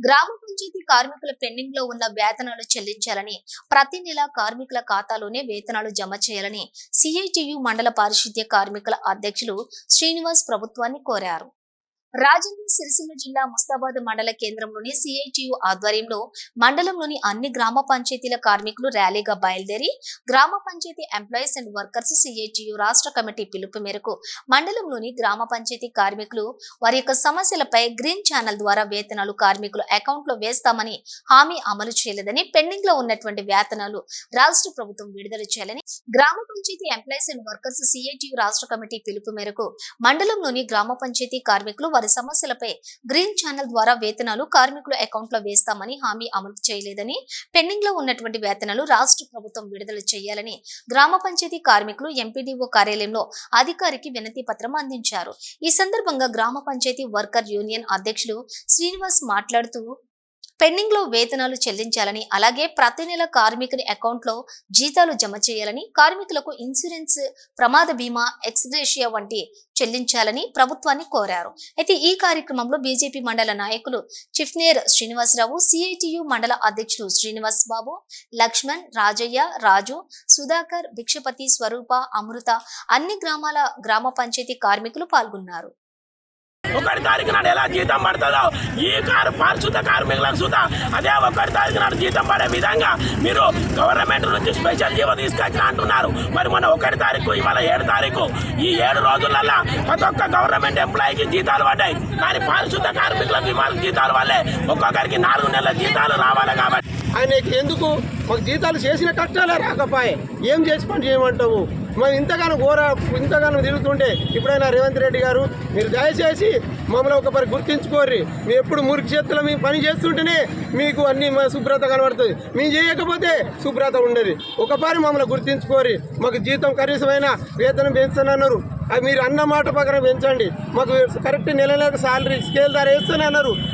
గ్రామ పంచాయతీ కార్మికుల పెండింగ్లో ఉన్న వేతనాలు చెల్లించాలని ప్రతి నెల కార్మికుల ఖాతాలోనే వేతనాలు జమ చేయాలని సిఐటియు మండల పారిశుద్ధ్య కార్మికుల అధ్యక్షులు శ్రీనివాస్ ప్రభుత్వాన్ని కోరారు. రాజన్న సిరిసిల్ల జిల్లా ముస్తాబాద్ మండల కేంద్రంలోని సిఐటియు ఆధ్వర్యంలో మండలంలోని అన్ని గ్రామ పంచాయతీల కార్మికులు ర్యాలీగా బయలుదేరి గ్రామ panchayat employees and workers CITU రాష్ట్ర కమిటీ పిలుపు మేరకు మండలంలోని గ్రామ పంచాయతీ కార్మికులు వారి యొక్క సమస్యలపై గ్రీన్ ఛానల్ ద్వారా వేతనాలు కార్మికుల అకౌంట్లో వేస్తామని హామీ అమలు చేయలేదని పెండింగ్లో ఉన్నటువంటి వేతనాలు రాష్ట్ర ప్రభుత్వం విడుదల చేయాలని గ్రామ panchayat employees and workers CITU రాష్ట్ర కమిటీ పిలుపు మేరకు మండలంలోని గ్రామ పంచాయతీ కార్మికులు వారి సమస్యలపై గ్రీన్ ఛానల్ ద్వారా వేతనాలు కార్మికుల అకౌంట్లో వేస్తామని హామీ అమలు చేయలేదని పెండింగ్లో ఉన్నటువంటి వేతనాలు రాష్ట్ర ప్రభుత్వం విడుదల చేయాలని గ్రామ పంచాయతీ కార్మికులు ఎంపీడీఓ కార్యాలయంలో అధికారికి వినతి పత్రం అందించారు. ఈ సందర్భంగా గ్రామ పంచాయతీ వర్కర్ యూనియన్ అధ్యక్షులు శ్రీనివాస్ మాట్లాడుతూ పెండింగ్లో వేతనాలు చెల్లించాలని అలాగే ప్రతి నెల కార్మికుని అకౌంట్లో జీతాలు జమ చేయాలని కార్మికులకు ఇన్సూరెన్స్ ప్రమాద బీమా ఎక్స్గ్రేషియా వంటి చెల్లించాలని ప్రభుత్వాన్ని కోరారు. అయితే ఈ కార్యక్రమంలో బీజేపీ మండల నాయకులు చిఫ్నేర్ శ్రీనివాసరావు సిఐటియు మండల అధ్యక్షులు శ్రీనివాస్ బాబు లక్ష్మణ్ రాజయ్య రాజు సుధాకర్ భిక్షపతి స్వరూప అమృత అన్ని గ్రామాల గ్రామ పంచాయతీ కార్మికులు పాల్గొన్నారు. ఒకటి తారీఖు నాడు ఎలా జీతం పడుతుందో ఈ కారు పారిశుద్ధ కార్మికులకు సుతా అదే ఒకటి తారీఖు నాడు జీతం పడే విధంగా మీరు గవర్నమెంట్ నుంచి స్పెషల్ జీవో తీసుకొచ్చిన అంటున్నారు. మరి మన ఒకటి తారీఖు ఇవాళ ఏడు తారీఖు. ఈ ఏడు రోజులల్లా ప్రతి ఒక్క గవర్నమెంట్ ఎంప్లాయీకి జీతాలు పడ్డాయి. కానీ పారిశుద్ధ కార్మికులకు ఇవాళ జీతాలు వల్లే ఒక్కొక్కరికి నాలుగు నెలల జీతాలు రావాలి కాబట్టి. ఆయనకి ఎందుకు? మాకు జీతాలు చేసిన కష్టాలే రాకపోయే. ఏం చేసి పని చేయమంటావు? మేము ఇంతగానో ఘోర ఇంతగానో తిరుగుతుంటే ఇప్పుడైనా రేవంత్ రెడ్డి గారు మీరు దయచేసి మమ్మల్ని ఒకసారి గుర్తించుకోర్రి. మీరు ఎప్పుడు మురికి చేతుల్లో మీ పని చేస్తుంటేనే మీకు అన్ని మా శుభ్రత కనబడుతుంది. మేము చేయకపోతే శుభ్రత ఉండదు. ఒకసారి మమ్మల్ని గుర్తించుకోరి మాకు జీతం కనీసమైన వేతనం పెంచుతానన్నారు అది మీరు అన్న మాట ప్రకారం పెంచండి. మాకు కరెక్ట్ నెల నెలకు సాలరీ స్కేల్ ధర వేస్తూనే అన్నారు.